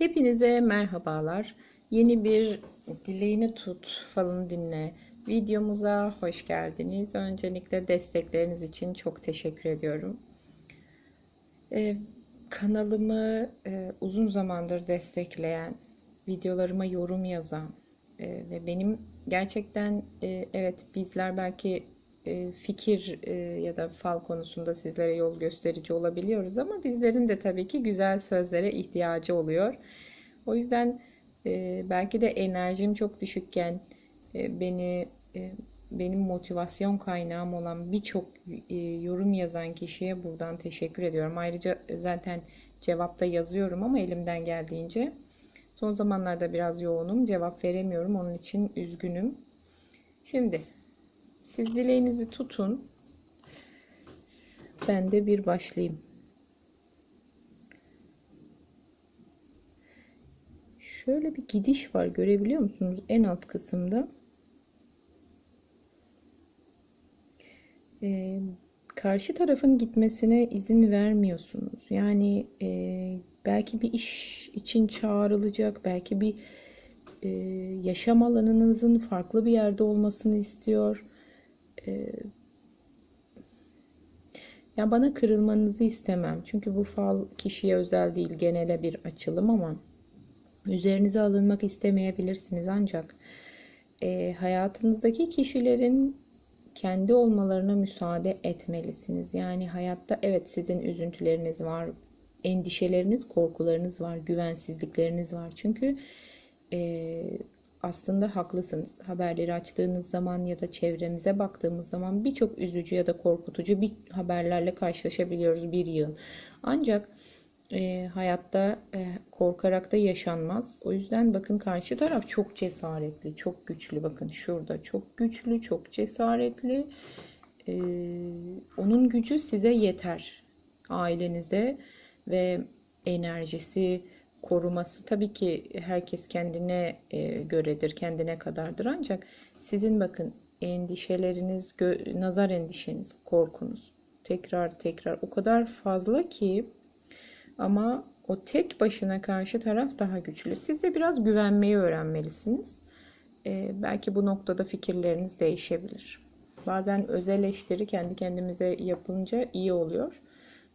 Hepinize merhabalar. Yeni bir Dileğini Tut falını dinle videomuza hoş geldiniz. Öncelikle destekleriniz için çok teşekkür ediyorum. Ee, kanalımı e, uzun zamandır destekleyen, videolarıma yorum yazan e, ve benim gerçekten e, evet bizler belki fikir e, ya da fal konusunda sizlere yol gösterici olabiliyoruz ama bizlerin de tabii ki güzel sözlere ihtiyacı oluyor. O yüzden e, belki de enerjim çok düşükken beni benim motivasyon kaynağım olan birçok yorum yazan kişiye buradan teşekkür ediyorum. Ayrıca zaten cevapta yazıyorum ama elimden geldiğince son zamanlarda biraz yoğunum cevap veremiyorum onun için üzgünüm. Şimdi siz dileğinizi tutun. Ben de bir başlayayım. Şöyle bir gidiş var görebiliyor musunuz? En alt kısımda. Ee, karşı tarafın gitmesine izin vermiyorsunuz. Yani e, belki bir iş için çağrılacak, belki bir e, yaşam alanınızın farklı bir yerde olmasını istiyor. E, ya bana kırılmanızı istemem. Çünkü bu fal kişiye özel değil, genele bir açılım ama üzerinize alınmak istemeyebilirsiniz ancak e, hayatınızdaki kişilerin kendi olmalarına müsaade etmelisiniz. Yani hayatta evet sizin üzüntüleriniz var, endişeleriniz, korkularınız var, güvensizlikleriniz var. Çünkü e, aslında haklısınız. Haberleri açtığınız zaman ya da çevremize baktığımız zaman birçok üzücü ya da korkutucu bir haberlerle karşılaşabiliyoruz bir yıl. Ancak e, hayatta e, korkarak da yaşanmaz. O yüzden bakın karşı taraf çok cesaretli, çok güçlü. Bakın şurada çok güçlü, çok cesaretli. E, onun gücü size yeter. Ailenize ve enerjisi, koruması tabii ki herkes kendine e, göredir, kendine kadardır. Ancak sizin bakın endişeleriniz, nazar endişeniz, korkunuz tekrar tekrar o kadar fazla ki ama o tek başına karşı taraf daha güçlü. Siz de biraz güvenmeyi öğrenmelisiniz. E, belki bu noktada fikirleriniz değişebilir. Bazen öz eleştiri kendi kendimize yapınca iyi oluyor.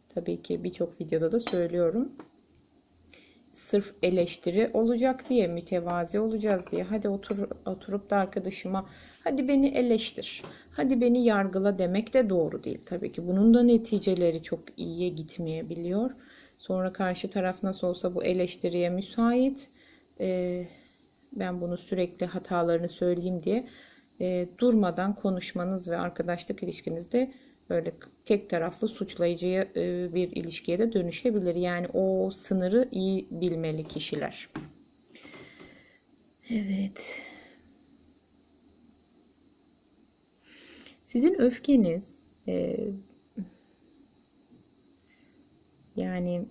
Tabii ki birçok videoda da söylüyorum sırf eleştiri olacak diye, mütevazi olacağız diye. Hadi otur, oturup da arkadaşıma hadi beni eleştir, hadi beni yargıla demek de doğru değil. Tabii ki bunun da neticeleri çok iyiye gitmeyebiliyor. Sonra karşı taraf nasıl olsa bu eleştiriye müsait. Ee, ben bunu sürekli hatalarını söyleyeyim diye e, durmadan konuşmanız ve arkadaşlık ilişkinizde böyle tek taraflı suçlayıcıya e, bir ilişkiye de dönüşebilir. Yani o sınırı iyi bilmeli kişiler. Evet. Sizin öfkeniz e, yani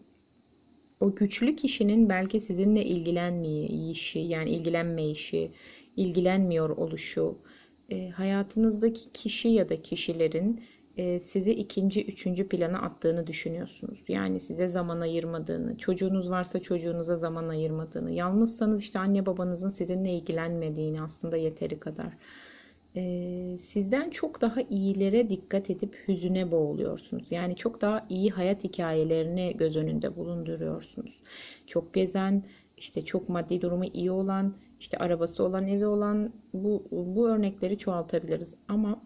o güçlü kişinin belki sizinle ilgilenmeyişi yani ilgilenmeyişi, ilgilenmiyor oluşu, e, hayatınızdaki kişi ya da kişilerin e, sizi ikinci, üçüncü plana attığını düşünüyorsunuz. Yani size zaman ayırmadığını, çocuğunuz varsa çocuğunuza zaman ayırmadığını, yalnızsanız işte anne babanızın sizinle ilgilenmediğini aslında yeteri kadar. E, sizden çok daha iyilere dikkat edip hüzüne boğuluyorsunuz. Yani çok daha iyi hayat hikayelerini göz önünde bulunduruyorsunuz. Çok gezen, işte çok maddi durumu iyi olan, işte arabası olan, evi olan bu, bu örnekleri çoğaltabiliriz. Ama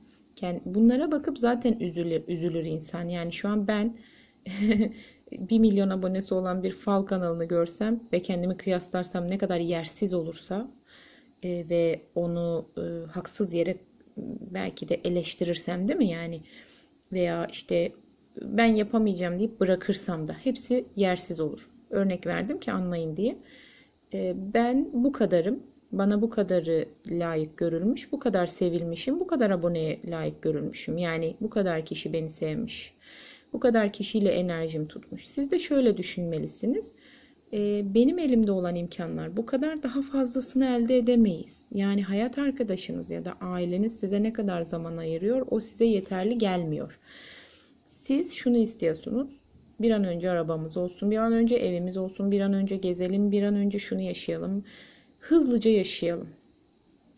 bunlara bakıp zaten üzülür, üzülür insan. Yani şu an ben 1 milyon abonesi olan bir fal kanalını görsem ve kendimi kıyaslarsam ne kadar yersiz olursa e, ve onu e, haksız yere belki de eleştirirsem değil mi yani veya işte ben yapamayacağım deyip bırakırsam da hepsi yersiz olur. Örnek verdim ki anlayın diye. E, ben bu kadarım bana bu kadarı layık görülmüş, bu kadar sevilmişim, bu kadar aboneye layık görülmüşüm. Yani bu kadar kişi beni sevmiş. Bu kadar kişiyle enerjim tutmuş. Siz de şöyle düşünmelisiniz. Ee, benim elimde olan imkanlar bu kadar daha fazlasını elde edemeyiz. Yani hayat arkadaşınız ya da aileniz size ne kadar zaman ayırıyor o size yeterli gelmiyor. Siz şunu istiyorsunuz. Bir an önce arabamız olsun, bir an önce evimiz olsun, bir an önce gezelim, bir an önce şunu yaşayalım. Hızlıca yaşayalım.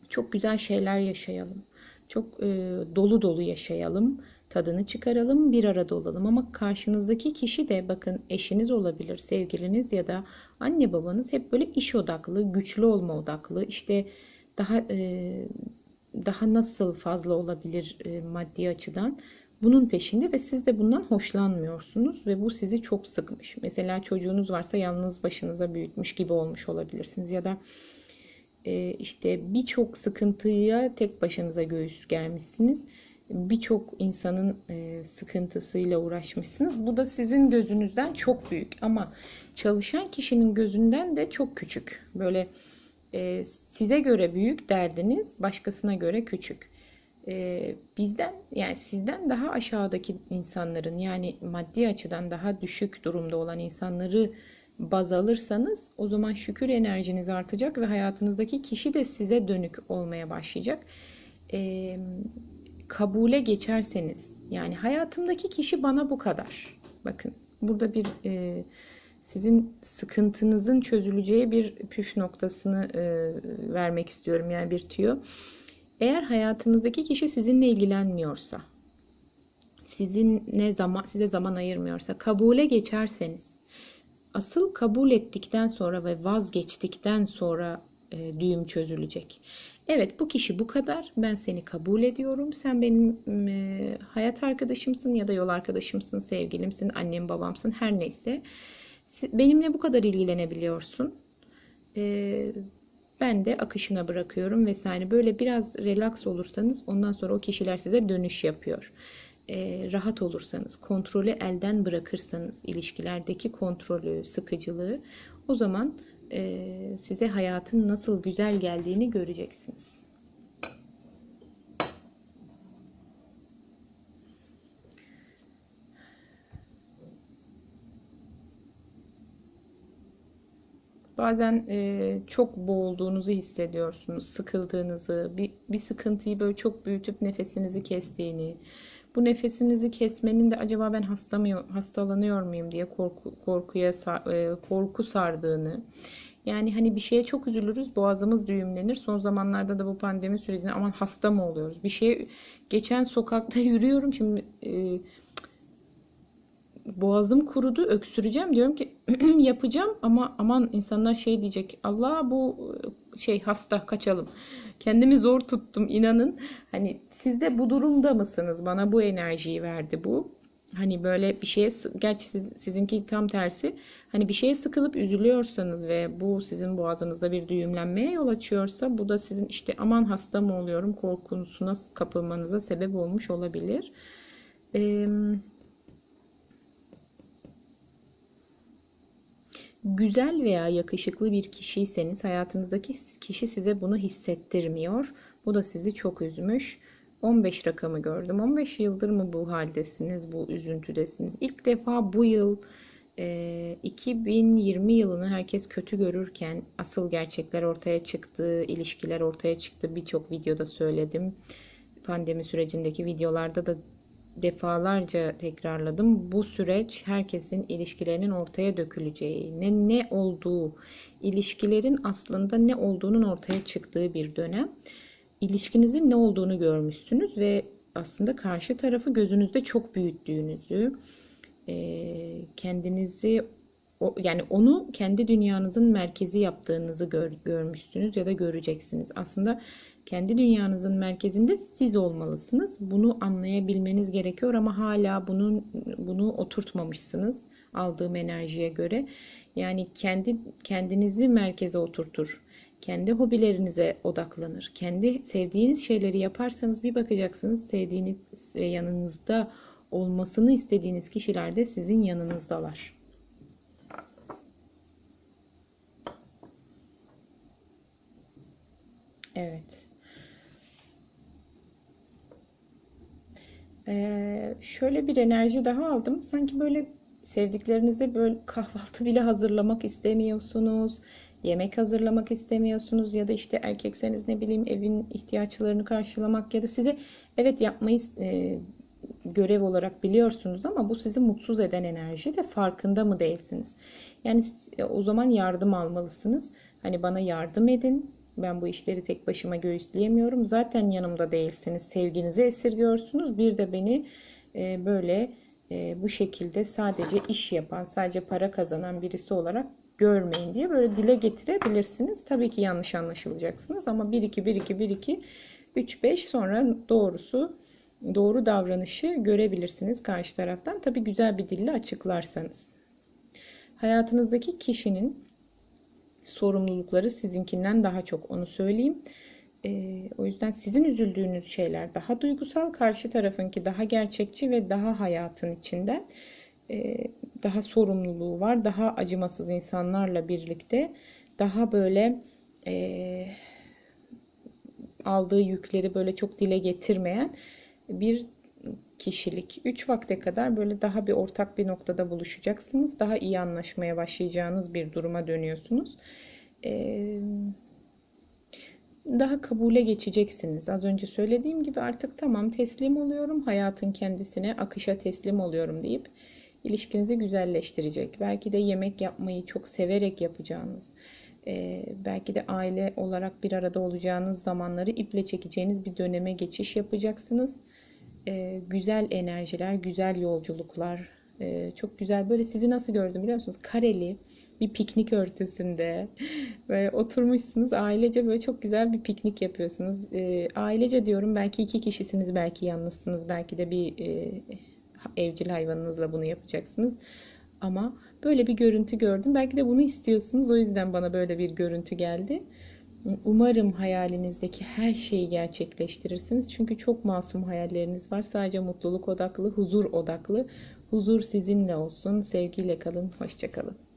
Çok güzel şeyler yaşayalım. Çok e, dolu dolu yaşayalım. Tadını çıkaralım, bir arada olalım. Ama karşınızdaki kişi de bakın eşiniz olabilir, sevgiliniz ya da anne babanız hep böyle iş odaklı, güçlü olma odaklı. İşte daha e, daha nasıl fazla olabilir e, maddi açıdan bunun peşinde ve siz de bundan hoşlanmıyorsunuz ve bu sizi çok sıkmış. Mesela çocuğunuz varsa yalnız başınıza büyütmüş gibi olmuş olabilirsiniz ya da işte birçok sıkıntıya tek başınıza göğüs gelmişsiniz. Birçok insanın e, sıkıntısıyla uğraşmışsınız. Bu da sizin gözünüzden çok büyük ama çalışan kişinin gözünden de çok küçük. Böyle e, size göre büyük derdiniz, başkasına göre küçük. E, bizden yani sizden daha aşağıdaki insanların yani maddi açıdan daha düşük durumda olan insanları baz alırsanız o zaman şükür enerjiniz artacak ve hayatınızdaki kişi de size dönük olmaya başlayacak. E, kabule geçerseniz yani hayatımdaki kişi bana bu kadar. Bakın burada bir e, sizin sıkıntınızın çözüleceği bir püf noktasını e, vermek istiyorum yani bir tüyo. Eğer hayatınızdaki kişi sizinle ilgilenmiyorsa, sizin ne zaman size zaman ayırmıyorsa, kabule geçerseniz, asıl kabul ettikten sonra ve vazgeçtikten sonra e, düğüm çözülecek. Evet bu kişi bu kadar. Ben seni kabul ediyorum. Sen benim e, hayat arkadaşımsın ya da yol arkadaşımsın, sevgilimsin, annem babamsın her neyse. Benimle bu kadar ilgilenebiliyorsun. E, ben de akışına bırakıyorum vesaire. Böyle biraz relax olursanız ondan sonra o kişiler size dönüş yapıyor. E, rahat olursanız, kontrolü elden bırakırsanız, ilişkilerdeki kontrolü, sıkıcılığı o zaman e, size hayatın nasıl güzel geldiğini göreceksiniz. Bazen e, çok boğulduğunuzu hissediyorsunuz, sıkıldığınızı, bir, bir sıkıntıyı böyle çok büyütüp nefesinizi kestiğini, bu nefesinizi kesmenin de acaba ben hasta mı, hastalanıyor muyum diye korku, korkuya e, korku sardığını. Yani hani bir şeye çok üzülürüz, boğazımız düğümlenir. Son zamanlarda da bu pandemi sürecinde aman hasta mı oluyoruz? Bir şeye geçen sokakta yürüyorum şimdi e, boğazım kurudu, öksüreceğim diyorum ki yapacağım ama aman insanlar şey diyecek. Allah bu şey hasta kaçalım. Kendimi zor tuttum inanın. Hani siz de bu durumda mısınız? Bana bu enerjiyi verdi bu. Hani böyle bir şeye gerçi siz, sizinki tam tersi. Hani bir şeye sıkılıp üzülüyorsanız ve bu sizin boğazınızda bir düğümlenmeye yol açıyorsa bu da sizin işte aman hasta mı oluyorum korkusuna kapılmanıza sebep olmuş olabilir. Eee güzel veya yakışıklı bir kişiyseniz hayatınızdaki kişi size bunu hissettirmiyor. Bu da sizi çok üzmüş. 15 rakamı gördüm. 15 yıldır mı bu haldesiniz, bu üzüntüdesiniz? İlk defa bu yıl e, 2020 yılını herkes kötü görürken asıl gerçekler ortaya çıktı, ilişkiler ortaya çıktı. Birçok videoda söyledim. Pandemi sürecindeki videolarda da defalarca tekrarladım. Bu süreç herkesin ilişkilerinin ortaya döküleceği, ne ne olduğu, ilişkilerin aslında ne olduğunun ortaya çıktığı bir dönem. İlişkinizin ne olduğunu görmüşsünüz ve aslında karşı tarafı gözünüzde çok büyüttüğünüzü, kendinizi yani onu kendi dünyanızın merkezi yaptığınızı gör, görmüşsünüz ya da göreceksiniz. Aslında kendi dünyanızın merkezinde siz olmalısınız. Bunu anlayabilmeniz gerekiyor ama hala bunun bunu oturtmamışsınız aldığım enerjiye göre. Yani kendi kendinizi merkeze oturtur. Kendi hobilerinize odaklanır. Kendi sevdiğiniz şeyleri yaparsanız bir bakacaksınız sevdiğiniz ve yanınızda olmasını istediğiniz kişiler de sizin yanınızdalar. Evet. Ee, şöyle bir enerji daha aldım. Sanki böyle sevdiklerinize böyle kahvaltı bile hazırlamak istemiyorsunuz. Yemek hazırlamak istemiyorsunuz ya da işte erkekseniz ne bileyim evin ihtiyaçlarını karşılamak ya da size evet yapmayı e, görev olarak biliyorsunuz ama bu sizi mutsuz eden enerji de farkında mı değilsiniz? Yani o zaman yardım almalısınız. Hani bana yardım edin. Ben bu işleri tek başıma göğüsleyemiyorum. Zaten yanımda değilsiniz. Sevginizi esirgiyorsunuz. Bir de beni e, böyle e, bu şekilde sadece iş yapan, sadece para kazanan birisi olarak görmeyin diye böyle dile getirebilirsiniz. Tabii ki yanlış anlaşılacaksınız ama 1 2 1 2 1 2 3 5 sonra doğrusu doğru davranışı görebilirsiniz karşı taraftan. Tabii güzel bir dille açıklarsanız. Hayatınızdaki kişinin sorumlulukları sizinkinden daha çok onu söyleyeyim. E, o yüzden sizin üzüldüğünüz şeyler daha duygusal, karşı tarafınki daha gerçekçi ve daha hayatın içinden e, daha sorumluluğu var. Daha acımasız insanlarla birlikte daha böyle e, aldığı yükleri böyle çok dile getirmeyen bir kişilik. 3 vakte kadar böyle daha bir ortak bir noktada buluşacaksınız. Daha iyi anlaşmaya başlayacağınız bir duruma dönüyorsunuz. Ee, daha kabule geçeceksiniz. Az önce söylediğim gibi artık tamam teslim oluyorum. Hayatın kendisine akışa teslim oluyorum deyip ilişkinizi güzelleştirecek. Belki de yemek yapmayı çok severek yapacağınız, e, belki de aile olarak bir arada olacağınız zamanları iple çekeceğiniz bir döneme geçiş yapacaksınız. E, güzel enerjiler, güzel yolculuklar, e, çok güzel. Böyle sizi nasıl gördüm biliyor musunuz? Kareli bir piknik örtüsünde böyle oturmuşsunuz ailece böyle çok güzel bir piknik yapıyorsunuz. ailece diyorum belki iki kişisiniz, belki yalnızsınız, belki de bir evcil hayvanınızla bunu yapacaksınız. Ama böyle bir görüntü gördüm. Belki de bunu istiyorsunuz. O yüzden bana böyle bir görüntü geldi. Umarım hayalinizdeki her şeyi gerçekleştirirsiniz. Çünkü çok masum hayalleriniz var. Sadece mutluluk odaklı, huzur odaklı. Huzur sizinle olsun. Sevgiyle kalın. Hoşçakalın.